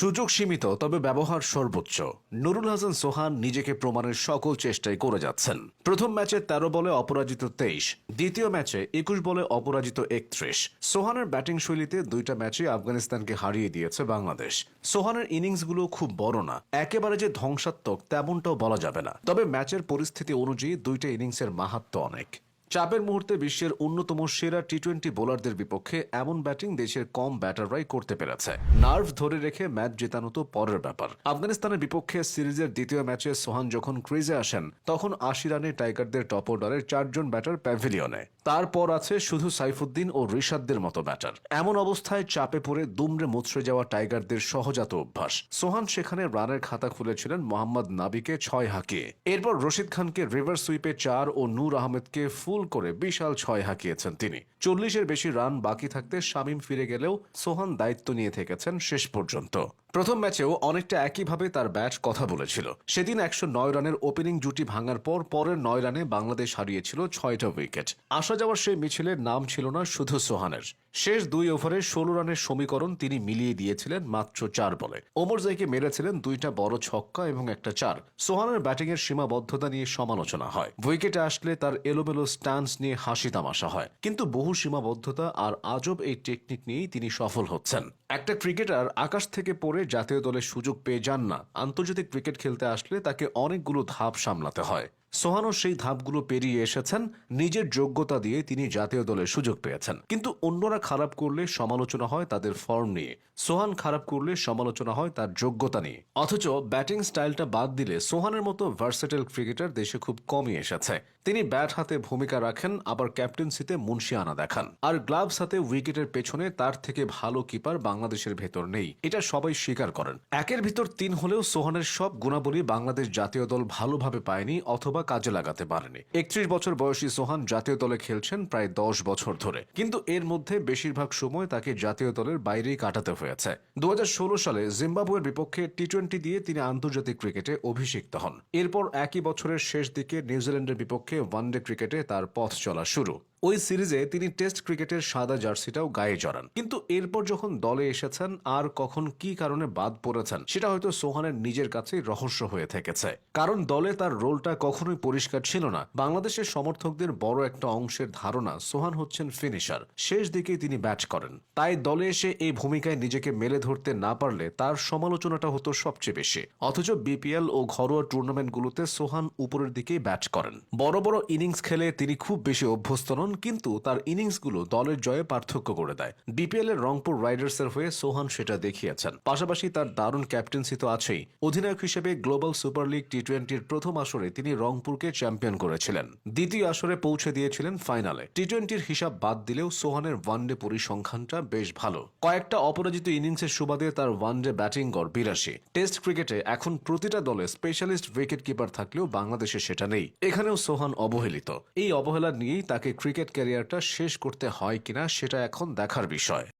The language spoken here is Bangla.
সুযোগ সীমিত, তবে ব্যবহার সর্বোচ্চ। নুরুল হাসান সোহান নিজেকে প্রমাণের সকল চেষ্টাই করে যাচ্ছেন। প্রথম ম্যাচে তেরো বলে অপরাজিত তেইশ, দ্বিতীয় ম্যাচে একুশ বলে অপরাজিত একত্রিশ। সোহানের ব্যাটিং শৈলীতে দুইটা ম্যাচে আফগানিস্তানকে হারিয়ে দিয়েছে বাংলাদেশ। সোহানের ইনিংসগুলো খুব বড় না, একেবারে যে ধ্বংসাত্মক তেমনটাও বলা যাবে না। তবে ম্যাচের পরিস্থিতি অনুযায়ী দুইটা ইনিংসের মাহাত্ম অনেক। চাপের মুহূর্তে বিশ্বের অন্যতম সেরা টি টোয়েন্টি বোলারদের বিপক্ষে এমন ব্যাটিং দেশের কম ব্যাটাররাই করতে পেরেছে। নার্ভ ধরে রেখে ম্যাচ জেতানো তো পরের ব্যাপার। আফগানিস্তানের বিপক্ষে সিরিজের দ্বিতীয় ম্যাচে সোহান যখন ক্রিজে আসেন, তখন আশি রানে টাইগারদের টপ অর্ডারের চারজন ব্যাটার প্যাভিলিয়নে। তারপর আছে শুধু সাইফুদ্দিন ও রিশাদদের মতো ব্যাটার। এমন অবস্থায় চাপে পড়ে দুমড়ে মুচড়ে যাওয়া টাইগারদের সহজাত অভ্যাস। সোহান সেখানে রানের খাতা খুলেছিলেন মোহাম্মদ নাবিকে ছয় হাঁকিয়ে। এরপর রশিদ খানকে রিভার সুইপে চার ও নূর আহমেদকে ফুল করে বিশাল ছয় হাঁকিয়েছেন তিনি। চল্লিশের বেশি রান বাকি থাকতে শামীম ফিরে গেলেও সোহান দায়িত্ব নিয়ে থেকেছেন শেষ পর্যন্ত। প্রথম ম্যাচেও অনেকটা একইভাবে তার ব্যাট কথা বলেছিল। সেদিন একশো নয় রানের ওপেনিং জুটি ভাঙার পর পরের নয় রানে বাংলাদেশ হারিয়েছিল ছয়টা উইকেট। আসা যাওয়ার সেই মিছিলের নাম ছিল না শুধু সোহানের। শেষ দুই ওভারে ষোলো রানের সমীকরণ তিনি মিলিয়ে দিয়েছিলেন মাত্র চার বলে। ওমর জাইকে মেরেছিলেন দুইটা বড় ছক্কা এবং একটা চার। সোহানের ব্যাটিংয়ের সীমাবদ্ধতা নিয়ে সমালোচনা হয়। উইকেটে আসলে তার এলোমেলো স্ট্যান্স নিয়ে হাসি তামাশা হয়। কিন্তু বহু সীমাবদ্ধতা আর আজব এই টেকনিক নিয়েই তিনি সফল হচ্ছেন। একটা ক্রিকেটার আকাশ থেকে পড়ে জাতীয় দলের সুযোগ পেয়ে যান না। আন্তর্জাতিক ক্রিকেট খেলতে আসলে তাকে অনেকগুলো ধাপ সামলাতে হয়। সোহানও সেই ধাপগুলো পেরিয়ে এসেছেন, নিজের যোগ্যতা দিয়ে তিনি জাতীয় দলের সুযোগ পেয়েছেন। কিন্তু অন্যরা খারাপ করলে সমালোচনা হয় তাদের ফর্ম নিয়ে। সোহান খারাপ করলে সমালোচনা হয় তার যোগ্যতা নিয়ে। অথচ ব্যাটিং স্টাইলটা বাদ দিলে সোহানের মতো ভার্সেটেল ক্রিকেটার দেশে খুব কমই এসেছে। তিনি ব্যাট হাতে ভূমিকা রাখেন, আবার ক্যাপ্টেন্সিতে মুন্সিয়ানা দেখান। আর গ্লাভস হাতে উইকেটের পেছনে তার থেকে ভালো কিপার বাংলাদেশের ভেতর নেই। এটা সবাই স্বীকার করেন। একের ভিতর তিন হলেও সোহানের সব গুণাবলী বাংলাদেশ জাতীয় দল ভালোভাবে পায়নি, অথবা কাজে লাগাতে পারেনি। একত্রিশ বছর বয়সী সোহান জাতীয় দলে খেলছেন প্রায় দশ বছর ধরে। কিন্তু এর মধ্যে বেশিরভাগ সময় তাকে জাতীয় দলের বাইরেই কাটাতে হয়েছে। দু হাজার ষোলো সালে জিম্বাবুয়ের বিপক্ষে টি টোয়েন্টি দিয়ে তিনি আন্তর্জাতিক ক্রিকেটে অভিষিক্ত হন। এরপর একই বছরের শেষ দিকে নিউজিল্যান্ডের বিপক্ষে ওয়ানডে ক্রিকেটে তার পথ চলা শুরু। ওই সিরিজে তিনি টেস্ট ক্রিকেটের সাদা জার্সিটাও গায়ে জড়ান। কিন্তু এরপর যখন দলে এসেছেন, আর কখন কি কারণে বাদ পড়েছেন, সেটা হয়তো সোহানের নিজের কাছেই রহস্য হয়ে থেকেছে। কারণ দলে তার রোলটা কখনোই পরিষ্কার ছিল না। বাংলাদেশের সমর্থকদের বড় একটা অংশের ধারণা সোহান হচ্ছেন ফিনিশার। শেষ দিকে তিনি ব্যাট করেন। তাই দলে এসে এই ভূমিকায় নিজেকে মেলে ধরতে না পারলে তার সমালোচনাটা হতো সবচেয়ে বেশি। অথচ বিপিএল ও ঘরোয়া টুর্নামেন্টগুলোতে সোহান উপরের দিকেই ব্যাট করেন। বড় বড় ইনিংস খেলে তিনি খুব বেশি অভ্যস্ত নন কিন্তু তার ইনিংসগুলো দলের জয়ে পার্থক্য করে দেয়। বিপিএল এর রংপুর রাইডার্সের হয়ে সোহান সেটা দেখিয়েছেন। পাশাপাশি তার দারুণ ক্যাপ্টেন্সি তো আছেই। অধিনায়ক হিসেবে গ্লোবাল সুপার লিগ টি টোয়েন্টির প্রথম আসরে তিনি রংপুরকে চ্যাম্পিয়ন করেছিলেন। দ্বিতীয় আসরে পৌঁছে দিয়েছিলেন ফাইনালে। টি টোয়েন্টির হিসাব বাদ দিলেও সোহানের ওয়ানডে পরিসংখ্যানটা বেশ ভালো। কয়েকটা অপরাজিত ইনিংসের সুবাদে তার ওয়ানডে ব্যাটিং গড় বিরাশি। টেস্ট ক্রিকেটে এখন প্রতিটা দলে স্পেশালিস্ট উইকেট কিপার থাকলেও বাংলাদেশে সেটা নেই। এখানেও সোহান অবহেলিত। এই অবহেলা নিয়েই তাকে ক্রিকেট ক্যারিয়ারটা শেষ করতে হয় কিনা সেটা এখন দেখার বিষয়।